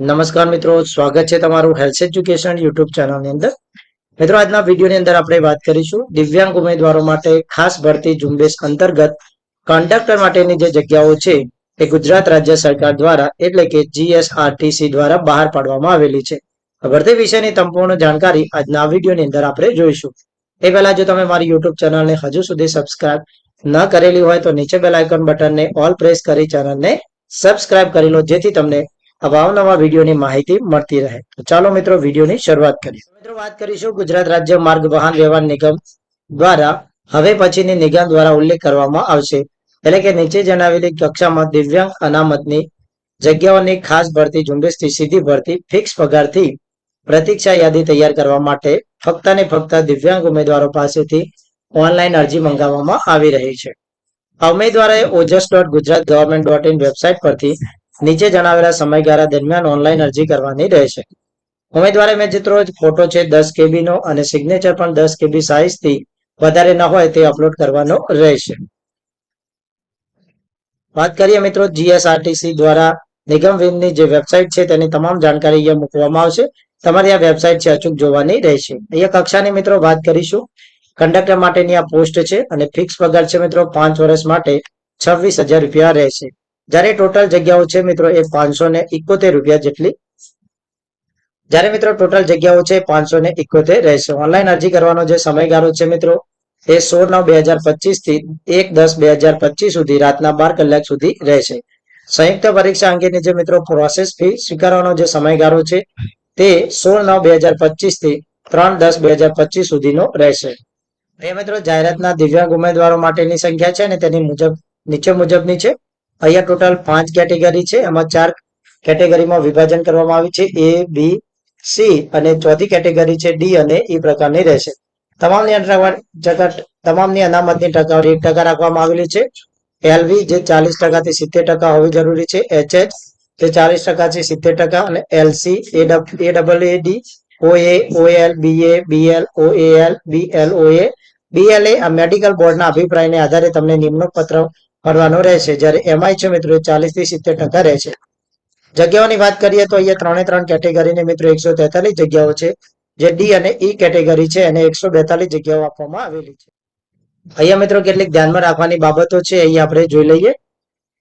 નમસ્કાર મિત્રો, સ્વાગત છે તમારું હેલ્થ એજ્યુકેશન યુટ્યુબ ચેનલની અંદર. મિત્રો, આજના વિડીયોની અંદર આપણે વાત કરીશું દિવ્યાંગ ઉમેદવારો માટે ખાસ ભરતી ઝુંબેશ અંતર્ગત કન્ડક્ટર માટેની જે જગ્યાઓ છે, એ ગુજરાત રાજ્ય સરકાર દ્વારા, એટલે કે જીએસઆરટીસી દ્વારા બહાર પાડવામાં આવેલી છે. ભરતી વિશેની સંપૂર્ણ જાણકારી આજના વિડીયોની અંદર આપણે જોઈશું. એ પહેલા જો તમે મારી યુટ્યુબ ચેનલને હજુ સુધી સબસ્ક્રાઇબ ન કરેલી હોય તો નીચે બેલ આઇકન બટનને ઓલ પ્રેસ કરી ચેનલને સબસ્ક્રાઇબ કરી લો, જેથી તમને અવારનવાર વિડીયોની માહિતી મળતી રહે. તો ચાલો મિત્રો વિડીયોની શરૂઆત કરીએ. મિત્રો વાત કરીશું ગુજરાત રાજ્ય માર્ગ વાહન વ્યવહાર નિગમ દ્વારા હવે પછીની નિગમ દ્વારા ઉલ્લેખ કરવામાં આવશે. એટલે કે નીચે જણાવેલી કક્ષામાં દિવ્યાંગ અનામતની જગ્યાઓની ખાસ ભરતી ઝુંબેશથી સીધી ભરતી ફિક્સ પગારથી પ્રતીક્ષા યાદી તૈયાર કરવા માટે ફક્ત ને ફક્ત દિવ્યાંગ ઉમેદવારો પાસેથી ઓનલાઈન અરજી મંગાવવામાં આવી રહી છે. આ ઉમેદવારોએ Ojas dot Gujarat government dot in website પરથી નીચે જણાવેલા સમયગાળા દરમિયાન ઓનલાઈન અરજી કરવાની રહેશે. ઉમેદવારે મેં ચિત્રો ફોટો છે દસ કેબી નો અને સિગ્નેચર પણ દસ કેબી સાઇઝથી વધારે ન હોય તે અપલોડ કરવાનો રહેશે. વાત કરીએ મિત્રો જીએસઆરટીસી દ્વારા નિગમ વિમની જે વેબસાઇટ છે તેની તમામ જાણકારી અહીંયા મૂકવામાં આવશે. તમારી આ વેબસાઇટ છે અચૂક જોવાની રહેશે. અહીંયા કક્ષાની મિત્રો વાત કરીશું. કંડક્ટર માટેની આ પોસ્ટ છે અને ફિક્સ પગાર છે મિત્રો પાંચ વર્ષ માટે છવ્વીસ રૂપિયા રહેશે. જ્યારે ટોટલ જગ્યાઓ છે મિત્રો એ પાંચસો ને ઇકોતેર રૂપિયા જેટલી. જ્યારે મિત્રો ટોટલ જગ્યાઓ છે પાંચસો ને ઇકોતેર રહેશે. ઓનલાઈન અરજી કરવાનો જે સમયગાળો છે મિત્રો, એ સોળ નવ બે હજાર પચીસથી એક દસ બે હજાર પચીસ સુધી રાતના બાર કલાક સુધી રહેશે. સંયુક્ત પરીક્ષા અંગેની જે મિત્રો પ્રોસેસ ફી સ્વીકારવાનો જે સમયગાળો છે, તે સોળ નવ બે હજાર પચીસથી ત્રણ દસ બે હજાર પચીસ સુધીનો રહેશે. એ મિત્રો જાહેરાતના દિવ્યાંગ ઉમેદવારો માટેની સંખ્યા છે ને તેની મુજબ નીચે મુજબની છે. અહીંયા ટોટલ પાંચ કેટેગરી છે. એમાં ચાર કેટેગરીમાં વિભાજન કરવામાં આવી છે. એ બી સી અને ચોથી કેટેગરી છે ડી અને ઈ પ્રકારની રહેશે. તમામની તમામની અનામતની ટકાવારી એક ટકા રાખવામાં આવેલી છે. એલવી જે ચાલીસ ટકાથી સિત્તેર ટકા હોવી જરૂરી છે. એચએચ જે ચાલીસ ટકાથી સિત્તેર ટકા અને LC A double A D OA OL BA BL OL BL OA BLA આ મેડિકલ બોર્ડના અભિપ્રાયને આધારે તમને નિમણૂક પત્ર મળવાનો રહેશે. જ્યારે એમઆઈ છે મિત્રો ચાલીસથી સિત્તેર ટકા રહેશે. જગ્યાઓની વાત કરીએ તો અહીંયા ત્રણે ત્રણ કેટેગરીની મિત્રો એકસો તેતાલીસ જગ્યાઓ છે, જે ડી અને ઈ કેટેગરી છે અને એકસો જગ્યાઓ આપવામાં આવેલી છે. અહીંયા મિત્રો કેટલીક ધ્યાનમાં રાખવાની બાબતો છે અહીંયા આપણે જોઈ લઈએ.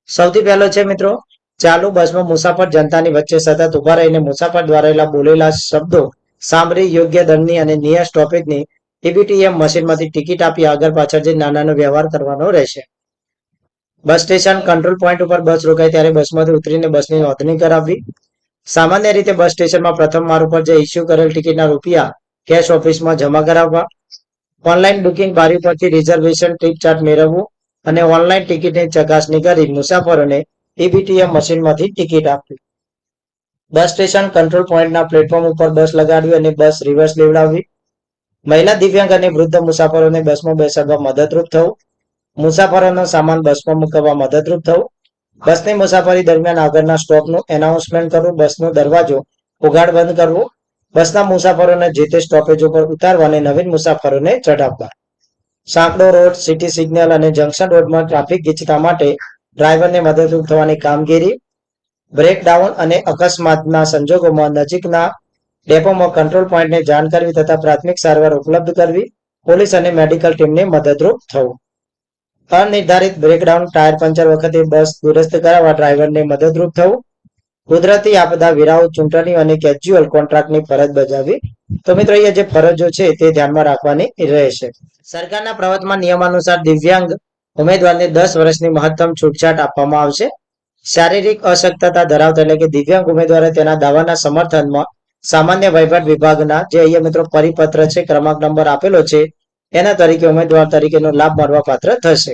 સૌથી પહેલો છે મિત્રો, ચાલુ બસમાં મુસાફર જનતાની વચ્ચે સતત ઊભા રહીને મુસાફર દ્વારા બોલેલા શબ્દો, સાંભળી, યોગ્ય દંડની અને નિયર સ્ટોપેજની ટીબીટીએમ મશીનમાંથી ટિકિટ આપી આગળ પાછળ જે નાનાનો વ્યવહાર કરવાનો રહેશે. બસ સ્ટેશન કંટ્રોલ પોઈન્ટ ઉપર બસ રોકાય ત્યારે બસમાંથી ઉતરીને બસની નોંધણી કરાવવી. સામાન્ય રીતે બસ સ્ટેશનમાં પ્રથમ માર્ગ પર જે ઇસ્યુ કરેલ ટિકિટના રૂપિયા કેશ ઓફિસમાં જમા કરાવવા. ઓનલાઈન બુકિંગ બારી પરથી રિઝર્વેશન ટ્રીપ ચાર્ટ મેળવવું અને ઓનલાઈન ટિકિટની ચકાસણી કરી મુસાફરોને ઈબીટીએમ મશીનમાંથી ટિકિટ આપવી. બસ સ્ટેશન કંટ્રોલ પોઈન્ટના પ્લેટફોર્મ ઉપર બસ લગાડવી અને બસ રિવર્સ લેવડાવવી. મહિલા દિવ્યાંગ અને વૃદ્ધ મુસાફરોને બસમાં બેસાડવા મદદરૂપ થવું. મુસાફરોનો સામાન બસમાં મૂકવા મદદરૂપ થવું. બસની મુસાફરી દરમિયાન આગળના સ્ટોપનું એનાઉન્સમેન્ટ કરવું, બસનો દરવાજો ઉઘાડ બંધ કરવો, બસના મુસાફરોને જે તે સ્ટોપેજ ઉપર ઉતારવા અને નવીન મુસાફરોને ચઢાવવા. સાંકડો રોડ સિટી સિગ્નલ અને જંકશન રોડમાં ટ્રાફિક ગીચતા માટે ડ્રાઈવરને મદદરૂપ થવાની કામગીરી બ્રેકડાઉન અને અકસ્માતના સંજોગોમાં નજીકના ડેપોમાં કંટ્રોલ પોઈન્ટને જાણ કરવી તથા પ્રાથમિક સારવાર ઉપલબ્ધ કરવી, પોલીસ અને મેડિકલ ટીમને મદદરૂપ થવું. અનિર્ધારિત બ્રેકડાઉન ટાયર પંચર વખતે બસ દુરસ્ત કરાવવા ડ્રાઈવરને મદદરૂપ થવું. કુદરતી આપદા વિરાઓ ચૂંટણી અને કેજ્યુઅલ કોન્ટ્રાક્ટની ફરજ બજાવવી. તો મિત્રો, અહીંયા જે ફરજો છે તે ધ્યાનમાં રાખવાની રહેશે. સરકારના પ્રવર્તમાન નિયમાનુસાર દિવ્યાંગ ઉમેદવારને દસ વર્ષની મહત્તમ છૂટછાટ આપવામાં આવશે. શારીરિક અશક્તતા ધરાવતા એટલે કે દિવ્યાંગ ઉમેદવારે તેના દાવાના સમર્થનમાં સામાન્ય વહીવટ વિભાગના જે અહીંયા મિત્રો પરિપત્ર છે, ક્રમાંક નંબર આપેલો છે એના તરીકે ઉમેદવાર તરીકેનો લાભ મળવા થશે.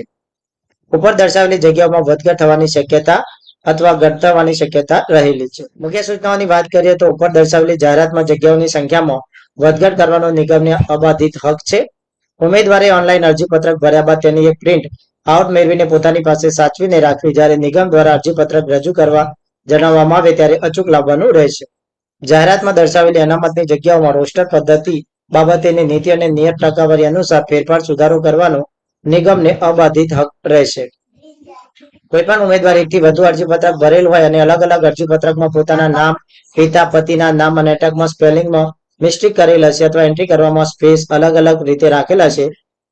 ઉપર દર્શાવેલી જગ્યાઓમાં વધઘટ થવાની શક્યતા અથવા ઘટ શક્યતા રહેલી છે. મુખ્ય સૂચનાઓની વાત કરીએ તો ઉપર દર્શાવેલી જાહેરાતમાં જગ્યાઓની સંખ્યામાં વધઘટ કરવાનો નિગમને અબાધિત હક છે. ઉમેદવારે ઓનલાઈન અરજીપત્રક ભર્યા બાદ તેની એક પ્રિન્ટ આઉટ મેળવીને પોતાની પાસે સાચવીને રાખવી. જ્યારે નિગમ દ્વારા અરજીપત્રક રજૂ કરવા જણાવવામાં આવે ત્યારે અચૂક લાવવાનું રહેશે. જાહેરાતમાં દર્શાવેલી અનામતની જગ્યાઓમાં રોસ્ટર પદ્ધતિ બાબતેની નીતિ અને નિયત ટકાવારી અનુસાર ફેરફાર સુધારો કરવાનો નિગમને અબાધિત હક રહેશે. કોઈ પણ ઉમેદવાર એકથી વધુ અરજીપત્રક ભરેલ હોય અને અલગ અલગ અરજીપત્રકમાં પોતાના નામ, પિતા, પતિના નામ અને અટકમાં સ્પેલિંગમાં મિસ્ટેક કરેલ હશે અથવા એન્ટ્રી કરવામાં સ્પેસ અલગ અલગ રીતે રાખેલા છે,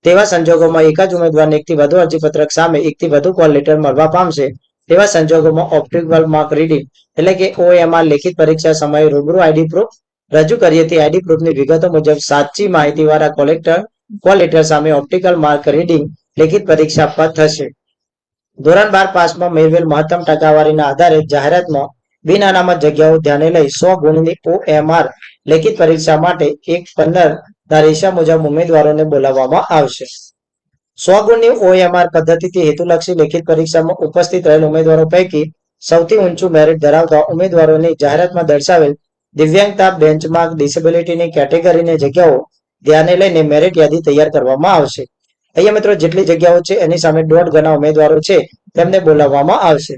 તેવા સંજોગોમાં એક જ ઉમેદવારને એકથી વધુ અરજીપત્રક સામે એકથી વધુ કોલ લેટર મળવા પામશે, તેવા સંજોગોમાં ઓપ્ટિકલ માર્ક રીડિંગ એટલે કે ઓએમઆર લેખિત પરીક્ષા સમયે રૂબરૂ આઈડી પ્રૂફ રજૂ કરીએ હતી આઈડી પ્રૂફની વિગતો મુજબ સાચી માહિતીવાળા કોલેક્ટર કોલ સામે ઓપ્ટિકલ માર્ક રીડિંગ લેખિત પરીક્ષા આપવા થશે. ધોરણ બાર પાસમાં મેળવેલ મહત્તમ ટકાવારીના આધારે જાહેરાતમાં બિન અનામત જગ્યાઓ ધ્યાને લઈ સો ગુણની ઓએમઆર લેખિત પરીક્ષા માટે એક પંદર રેશા મુજબ ઉમેદવારોને બોલાવવામાં આવશે. સો ગુણની ઓએમઆર પદ્ધતિથી હેતુલક્ષી લેખિત પરીક્ષામાં ઉપસ્થિત રહેલ ઉમેદવારો પૈકી સૌથી ઊંચું મેરિટ ધરાવતા ઉમેદવારોની જાહેરાતમાં દર્શાવેલ દિવ્યાંગતા બેન્ચમાર્ક ડિસેબિલિટીની કેટેગરીની જગ્યાઓ ધ્યાને લઈને મેરિટ યાદી તૈયાર કરવામાં આવશે. અહીંયા મિત્રો જેટલી જગ્યાઓ છે, એની સામે દોઢ ગણા ઉમેદવારો છે, તેમને બોલાવવામાં આવશે.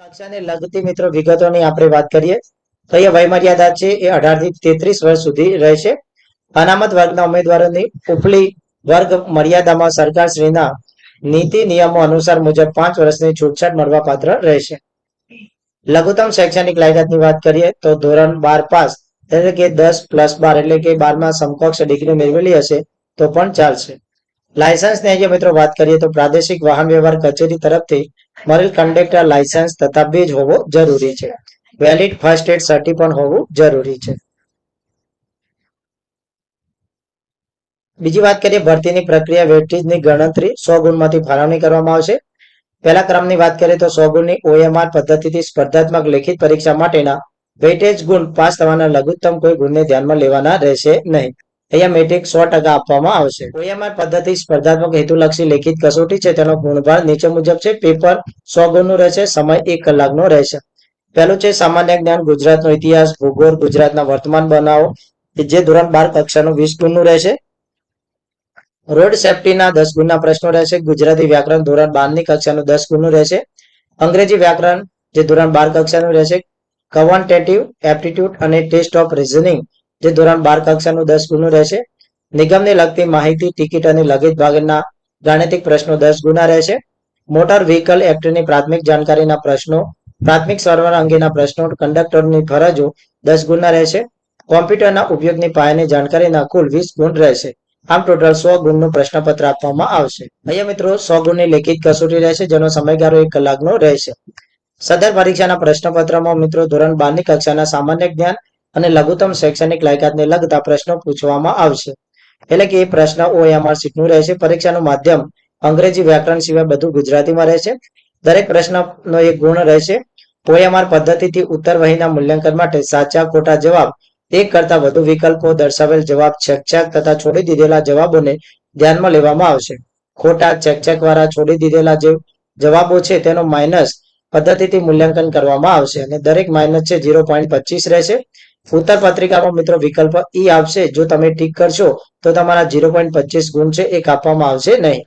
કક્ષાને લગતી મિત્રો વિગતોની આપણે વાત કરીએ. તો અહીંયા વયમર્યાદા છે, એ અઢારથી તેત્રીસ વર્ષ સુધી રહેશે. અનામત વર્ગના ઉમેદવારોની ઉપલી વર્ગ મર્યાદામાં સરકારશ્રીના નીતિ નિયમો અનુસાર મુજબ પાંચ વર્ષની છૂટછાટ મળવા પાત્ર રહેશે. લઘુત્તમ શૈક્ષણિક લાયકાતની વાત કરીએ તો ધોરણ બાર પાસ, એટલે કે દસ પ્લસ બાર, એટલે કે બારમાં સમકક્ષ ડિગ્રી મેળવેલી હશે, તો પણ ચાલશે. લાયસન્સની અહીંયા મિત્રો વાત કરીએ તો પ્રાદેશિક વાહન વ્યવહાર કચેરી તરફથી મરેલ કન્ડક્ટર લાયસન્સ તથા બેજ હોવો જરૂરી છે. વેલિડ ફર્સ્ટ એડ સર્ટી પણ હોવું જરૂરી છે. બીજી વાત કરીએ, ભરતીની પ્રક્રિયા વેટેજની ગણતરી, સો ગુણમાંથી ફાળવણી કરવામાં આવશે. પહેલા ક્રમની વાત કરીએ તો સો ગુણની ઓએમઆર પદ્ધતિથી સ્પર્ધાત્મક લેખિત પરીક્ષા માટેના વેટેજ ગુણ પાસ થવાના લઘુત્તમ કોઈ ગુણને ધ્યાનમાં લેવાના રહેશે નહીં. અહીંયા મેટ્રિક સો ટકા આપવામાં આવશે. ઓએમઆર પદ્ધતિ સ્પર્ધાત્મક હેતુલક્ષી લેખિત કસોટી છે. તેનો ગુણભાર નીચે મુજબ છે. પેપર સો ગુણનું રહેશે, સમય એક કલાકનો રહેશે. પહેલું છે સામાન્ય જ્ઞાન, ગુજરાતનો ઇતિહાસ, ભૂગોળ, ગુજરાતના વર્તમાન બનાવો જે ધોરણ બાર કક્ષાનું વીસ ગુણનું રહેશે. રોડ સેફટીના દસ ગુણના પ્રશ્નો રહેશે. ગુજરાતી વ્યાકરણ ધોરણ બારની કક્ષાનું દસ ગુણનું રહેશે. અંગ્રેજી વ્યાકરણ જે ધોરણ બાર કક્ષાનું રહેશે. કવન્ટેટિવ એપ્ટિટ્યુડ અને ટેસ્ટ ઓફ રિઝનિંગ જે ધોરણ બાર કક્ષાનું દસ ગુણનું રહેશે. નિગમને લગતી માહિતી, ટિકિટ અને લગેજ ભાગના ગાણિતિક પ્રશ્નો દસ ગુના રહેશે. મોટર વ્હીકલ એક્ટની પ્રાથમિક જાણકારીના પ્રશ્નો, પ્રાથમિક સર્વર અંગેના પ્રશ્નો કંડક્ટરની ફરજો દસ ગુણના રહેશે. કોમ્પ્યુટરના ઉપયોગની પાયાની જાણકારીના કુલ વીસ ગુણ રહેશે. આમ ટોટલ સો ગુણનું પ્રશ્નપત્ર આપવામાં આવશે. અહીંયા મિત્રો, સો ગુણની લેખિત કસોટી રહેશે, જેનો સમયગાળો એક કલાકનો રહેશે. સદર પરીક્ષાના પ્રશ્નપત્રમાં મિત્રો, ધોરણ બારની કક્ષાના સામાન્ય જ્ઞાન અને લઘુત્તમ શૈક્ષણિક લાયકાતને લગતા પ્રશ્નો પૂછવામાં આવશે. એટલે કે એ પ્રશ્ન ઓએમઆર સીટનું રહેશે. પરીક્ષાનું માધ્યમ અંગ્રેજી વ્યાકરણ સિવાય બધું ગુજરાતીમાં રહેશે. દરેક પ્રશ્નનો એક ગુણ રહેશે. ઓએમઆર પદ્ધતિથી ઉત્તર વહીના મૂલ્યાંકન માટે સાચા ખોટા જવાબ એક કરતા વધુ વિકલ્પો દર્શાવેલ જવાબ છેકછેક તથા છોડી દીધેલા જવાબોને ધ્યાનમાં લેવામાં આવશે. ખોટા ચેકચેક વાળા છોડી દીધેલા જે જવાબો છે તેનો માઇનસ પદ્ધતિથી મૂલ્યાંકન કરવામાં આવશે અને દરેક માઇનસ છે ઝીરો પોઈન્ટ પચીસ રહેશે. ઉત્તર પત્રિકામાં મિત્રો વિકલ્પ ઈ આવશે. જો તમે ટીક કરશો તો તમારા ઝીરો પોઈન્ટ પચીસ ગુણ છે એ કાપવામાં આવશે નહીં.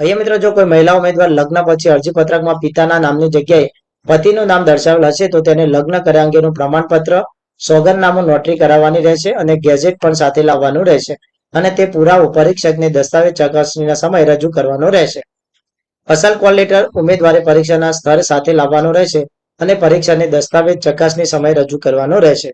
અહીંયા મિત્રો જો કોઈ મહિલા ઉમેદવાર લગ્ન પછી અરજી પત્રકમાં પિતાના નામની જગ્યાએ પતિનું નામ દર્શાવેલ હશે તો તેને લગ્ન કર્યા અંગેનું પ્રમાણપત્ર સોગંદનામું નોટરી કરાવવાની રહેશે અને ગેજેટ પણ સાથે લાવવાનું રહેશે અને તે પુરાવો પરીક્ષકને દસ્તાવેજ ચકાસણીના સમય રજૂ કરવાનો રહેશે. અસલ કોલ ઉમેદવારે પરીક્ષાના સ્તર સાથે લાવવાનો રહેશે અને પરીક્ષાની દસ્તાવેજ ચકાસણી સમય રજૂ કરવાનો રહેશે.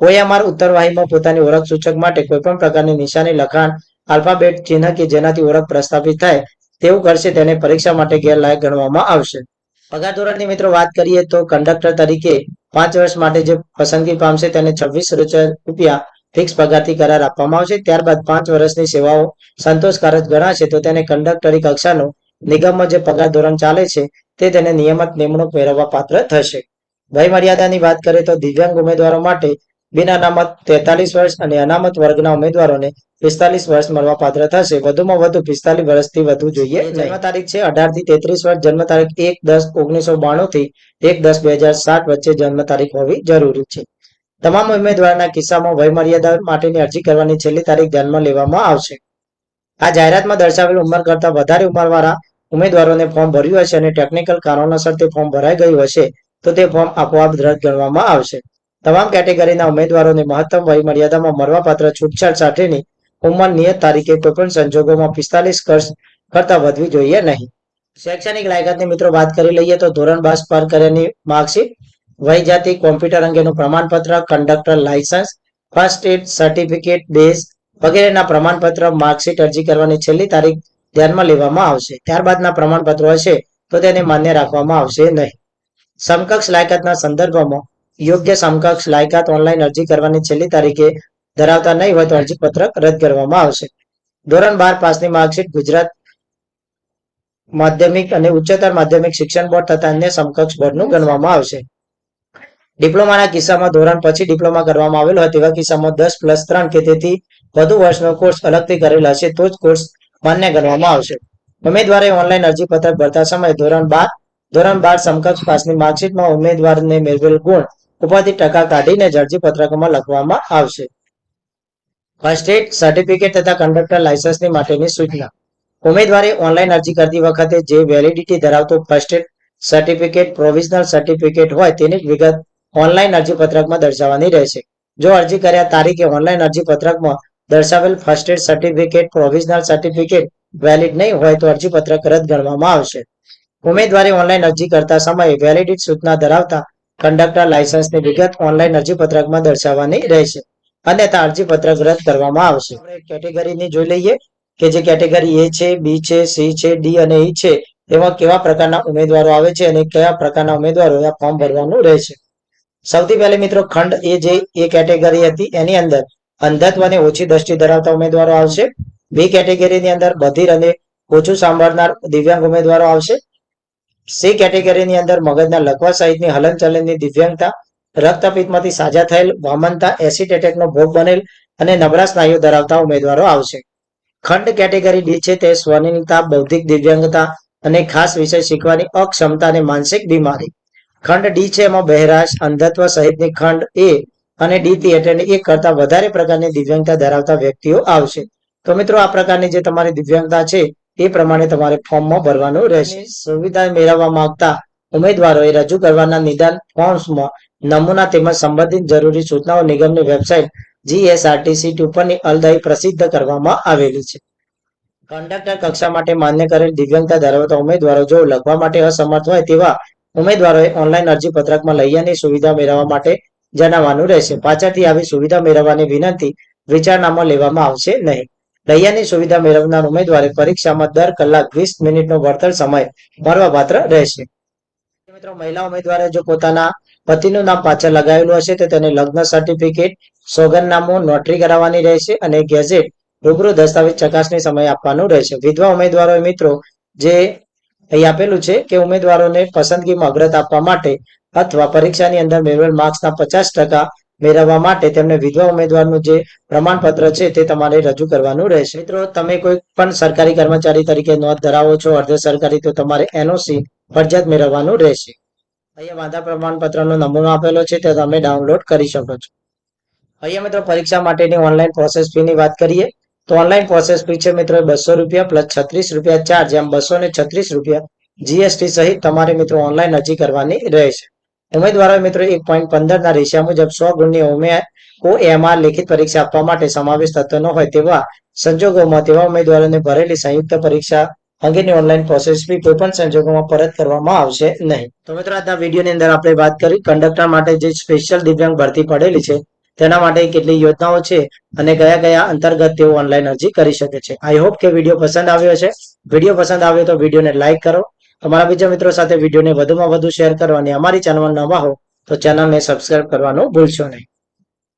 ઓએમઆર ઉત્તરવાહીમાં પોતાની ઓળખ સૂચક માટે કોઈપણ પ્રકારની નિશાની, લખાણ, આલ્ફાબેટ, ચિહ્ન કે જેનાથી ઓળખ પ્રસ્થાપિત થાય તેવું કરશે તેને પરીક્ષા માટે ગેરલાયક ગણવામાં આવશે. પગાર ધોરણની મિત્રો વાત કરીએ તો કંડક્ટર તરીકે પાંચ વર્ષ માટે જે પસંદગી પામશે તેને છવ્વીસ રૂપિયા ફિક્સ પગારથી કરાર આપવામાં આવશે. ત્યારબાદ પાંચ વર્ષની સેવાઓ સંતોષકારક ગણાશે તો તેને કંડક્ટરી કક્ષાનો નિગમમાં જે પગાર ધોરણ ચાલે છે તે તેને નિયમિત નિમણૂક મેળવવા પાત્ર થશે. વય મર્યાદાની વાત કરીએ તો દિવ્યાંગ ઉમેદવારો માટે બિન અનામત તેતાલીસ વર્ષ અને અનામત વર્ગના ઉમેદવારોને પિસ્તાલીસ વર્ષ મળવા પાત્ર થશે. વધુમાં વધુ પિસ્તાલીસ વર્ષથી વધુ જોઈએ જન્મ તારીખ છે અઢારથી તેત્રીસ વર્ષ. જન્મ તારીખ એક દસ ઓગણીસો બાણું થી એક દસ બે હજાર સાત વચ્ચે જન્મ તારીખ હોવી જરૂરી છે. તમામ ઉમેદવારના કિસ્સામાં વયમર્યાદા માટેની અરજી કરવાની છેલ્લી તારીખ ધ્યાનમાં લેવામાં આવશે. આ જાહેરાતમાં દર્શાવેલ ઉંમર કરતા વધારે ઉંમરવાળા ઉમેદવારોને ફોર્મ ભર્યું હશે અને ટેકનિકલ કારણોસર તે ફોર્મ ભરાઈ ગયું હશે તો તે ફોર્મ આપોઆપ રદ ગણવામાં આવશે. તમામ કેટેગરીના ઉમેદવારોને મહત્તમ વય મર્યાદામાં મળવાપાત્ર છૂટછાટ સાથેની ઉંમર, નિયત તારીખે કોઈપણ સંજોગોમાં પિસ્તાલીસ વર્ષ કરતા વધવી જોઈએ નહીં. શૈક્ષણિક લાયકાતની મિત્રો વાત કરી લઈએ તો ધોરણ બાર પાર કર્યાની માર્કશીટ વય જાતિ કોમ્પ્યુટર અંગેનું પ્રમાણપત્ર, conductor licence, first aid certificate, base વગેરેના પ્રમાણપત્ર, માર્કશીટ અરજી કરવાની છેલ્લી તારીખ ધ્યાનમાં લેવામાં આવશે. ત્યારબાદના પ્રમાણપત્રો હશે તો તેને માન્ય રાખવામાં આવશે નહીં. સમકક્ષ લાયકાતના સંદર્ભમાં યોગ્ય સમકક્ષ લાયકાત ઓનલાઈન અરજી કરવાની છેલ્લી તારીખે ધરાવતા નહીં હોય તો અરજી પત્રક રદ કરવામાં આવશે. ધોરણ બાર પાસની માર્કશીટ ગુજરાત માધ્યમિક અને ઉચ્ચતર માધ્યમિક શિક્ષણ બોર્ડ તથા અન્ય સમકક્ષ બોર્ડનું ગણવામાં આવશે. ડિપ્લોમાના કિસ્સામાં ધોરણ પછી ડિપ્લોમા કરવામાં આવેલો હોય તેવા કિસ્સામાં દસ પ્લસ ત્રણ કે તેથી વધુ વર્ષનો કોર્સ અલગથી કરેલ હશે તો જ કોર્સ માન્ય ગણવામાં આવશે. ઉમેદવારે ઓનલાઈન અરજી પત્રક ભરતા સમયે ધોરણ બાર ધોરણ બાર સમકક્ષ પાસની માર્કશીટમાં ઉમેદવારને મેળવેલ ગુણ ઉપરથી ટકા કાઢીને અરજી પત્રકમાં લખવામાં આવશે. ફર્સ્ટ એડ સર્ટિફિકેટ તથા કંડક્ટર લાયસન્સની માટેની સૂચના. ઉમેદવારે ઓનલાઈન અરજી કરતી વખતે જે વેલિડિટી ધરાવતો first aid certificate provisional certificate હોય તેની વિગત ઓનલાઈન અરજી પત્રકમાં દર્શાવવાની રહેશે. જો અરજી કર્યા તારીખે ઓનલાઈન અરજી પત્રકમાં દર્શાવેલ first aid certificate provisional certificate valid નહીં હોય તો અરજી પત્રક રદ ગણવામાં આવશે. ઉમેદવારે ઓનલાઈન અરજી કરતા સમયે વેલિડિટ સૂચના ધરાવતા કંડક્ટર લાયસન્સની વિગત ઓનલાઈન અરજીપત્રકમાં દર્શાવવાની રહેશે અન્યથા અરજી પત્રક રદ કરવામાં આવશે. કેટેગરીની જોઈ લઈએ કે જે કેટેગરી એ છે, બી છે, સી છે, ડી અને ઈ છે, એમાં કેવા પ્રકારના ઉમેદવારો આવે છે અને કયા પ્રકારના ઉમેદવારો આ ફોર્મ ભરવાનું રહેશે. સૌથી પહેલા મિત્રો ખંડ એ જે એ કેટેગરી હતી એની અંદર અંધત્વ અને ઓછી દ્રષ્ટિ ધરાવતા ઉમેદવારો આવશે. બી કેટેગરીની અંદર બધિર અને ઓછું સાંભળનાર દિવ્યાંગ ઉમેદવારો આવશે. સી કેટેગરીની અંદર મગજના લકવા સહિતની હલનચલનની દિવ્યાંગતા, રક્તપિત્તમાંથી સાજા થયેલ વામનતા, એસિડ એટેકનો ભોગ બનેલ અને નબળા સ્નાયુઓ ધરાવતા ઉમેદવારો આવશે. ખંડ કેટેગરી ડી છે તે સ્વનિલતા, બૌદ્ધિક દિવ્યાંગતા અને ખાસ વિષય શીખવાની અક્ષમતા અને માનસિક બીમારી. ખંડ ડી છે એમાં બહેરાશ, અંધત્વ સહિતની ખંડ એ અને ડી થી એટલે એક કરતા વધારે પ્રકારની દિવ્યાંગતા ધરાવતા વ્યક્તિઓ આવશે. તો મિત્રો, આ પ્રકારની જે તમારી દિવ્યાંગતા છે એ પ્રમાણે તમારે ફોર્મમાં ભરવાનું રહેશે. સુવિધા મેળવવા માંગતા ઉમેદવારોએ રજૂ કરવાના નિદાન ફોર્મ્સમાં નમૂના તેમજ સંબંધિત જરૂરી સૂચનાઓ નિગમની વેબસાઇટ જીએસઆરટીસી ઉપરની અલદાઈ પ્રસિદ્ધ કરવામાં આવેલી છે. કંડક્ટર કક્ષા માટે માન્ય કરેલ દિવ્યાંગતા ધરાવતા ઉમેદવારો જો લખવા માટે અસમર્થ હોય તેવા ઉમેદવારોએ ઓનલાઈન અરજી પત્રકમાં લૈયાની સુવિધા મેળવવા માટે જણાવવાનું રહેશે. પાછળથી આવી સુવિધા મેળવવાની વિનંતી વિચારણામાં લેવામાં આવશે નહીં. લૈયાની સુવિધા મેળવનાર ઉમેદવારે પરીક્ષામાં દર કલાક વીસ મિનિટનો વળતર સમય ભરવાપાત્ર રહેશે. મિત્રો, મહિલા ઉમેદવારે જો પોતાના પતિનું નામ પાછળ લગાવેલું હશે, તો તેને લગ્ન સર્ટિફિકેટ સોગંદનામું નોટરી કરાવવાની રહેશે અને ગેઝેટ રૂબરૂ દસ્તાવેજ ચકાસણી સમય આપવાનું રહેશે. વિધવા ઉમેદવારોએ મિત્રો, જે અહીં આપેલું છે કે ઉમેદવારોને પસંદગીમાં અગ્રતા આપવા માટે અથવા પરીક્ષાની અંદર મેળવેલ માર્ક્સના પચાસ ટકા મેળવવા માટે તેમને વિધવા ઉમેદવારનું જે પ્રમાણપત્ર છે તે તમારે રજૂ કરવાનું રહેશે. મિત્રો, તમે કોઈ પણ સરકારી કર્મચારી તરીકે નોંધ ધરાવો છો, અર્ધ સરકારી, તો તમારે એનઓસી ફરજિયાત મેળવવાનું રહેશે. અહીંયા વાંધા પ્રમાણપત્રનો નમૂનો આપેલો છે, તે તમે ડાઉનલોડ કરી શકો છો. અહીંયા મિત્રો, પરીક્ષા માટેની ઓનલાઈન પ્રોસેસ ફી ની વાત કરીએ, તો ઓનલાઈન પ્રોસેસ ફી છે મિત્રો બસો રૂપિયા પ્લસ છત્રીસ રૂપિયા ચાર્જ, એમ બસો ને છત્રીસ રૂપિયા જીએસટી સહિત તમારે મિત્રો ઓનલાઈન અરજી કરવાની રહેશે. ઉમેદવારોએ મિત્રો એક પોઈન્ટ પંદર ના રેશિયા મુજબ સો ગુણની ઉમે ઓએમઆર લેખિત પરીક્ષા આપવા માટે સમાવેશ થતો ન હોય તેવા સંજોગોમાં તેવા ઉમેદવારોને ભરેલી સંયુક્ત પરીક્ષા અંગેની ઓનલાઈન પ્રોસેસ બી કોઈ પણ સંજોગોમાં પરત કરવામાં આવશે નહીં. તો મિત્રો આજના વિડીયોની અંદર આપણે વાત કરી કંડક્ટર માટે જે સ્પેશિયલ દિવ્યાંગ ભરતી પડેલી છે, તેના માટે કેટલી યોજનાઓ છે અને કયા કયા અંતર્ગત તેઓ ઓનલાઈન અરજી કરી શકે છે. આઈ હોપ કે વીડિયો પસંદ આવ્યો છે વીડિયો પસંદ આવ્યો તો વિડીયોને લાઈક કરો. તમારા બીજા મિત્રો સાથે વિડીયોને વધુમાં વધુ શેર કરો અને અમારી ચેનલ નવા હો તો ચેનલને સબસ્ક્રાઇબ કરવાનું ભૂલશો નહીં.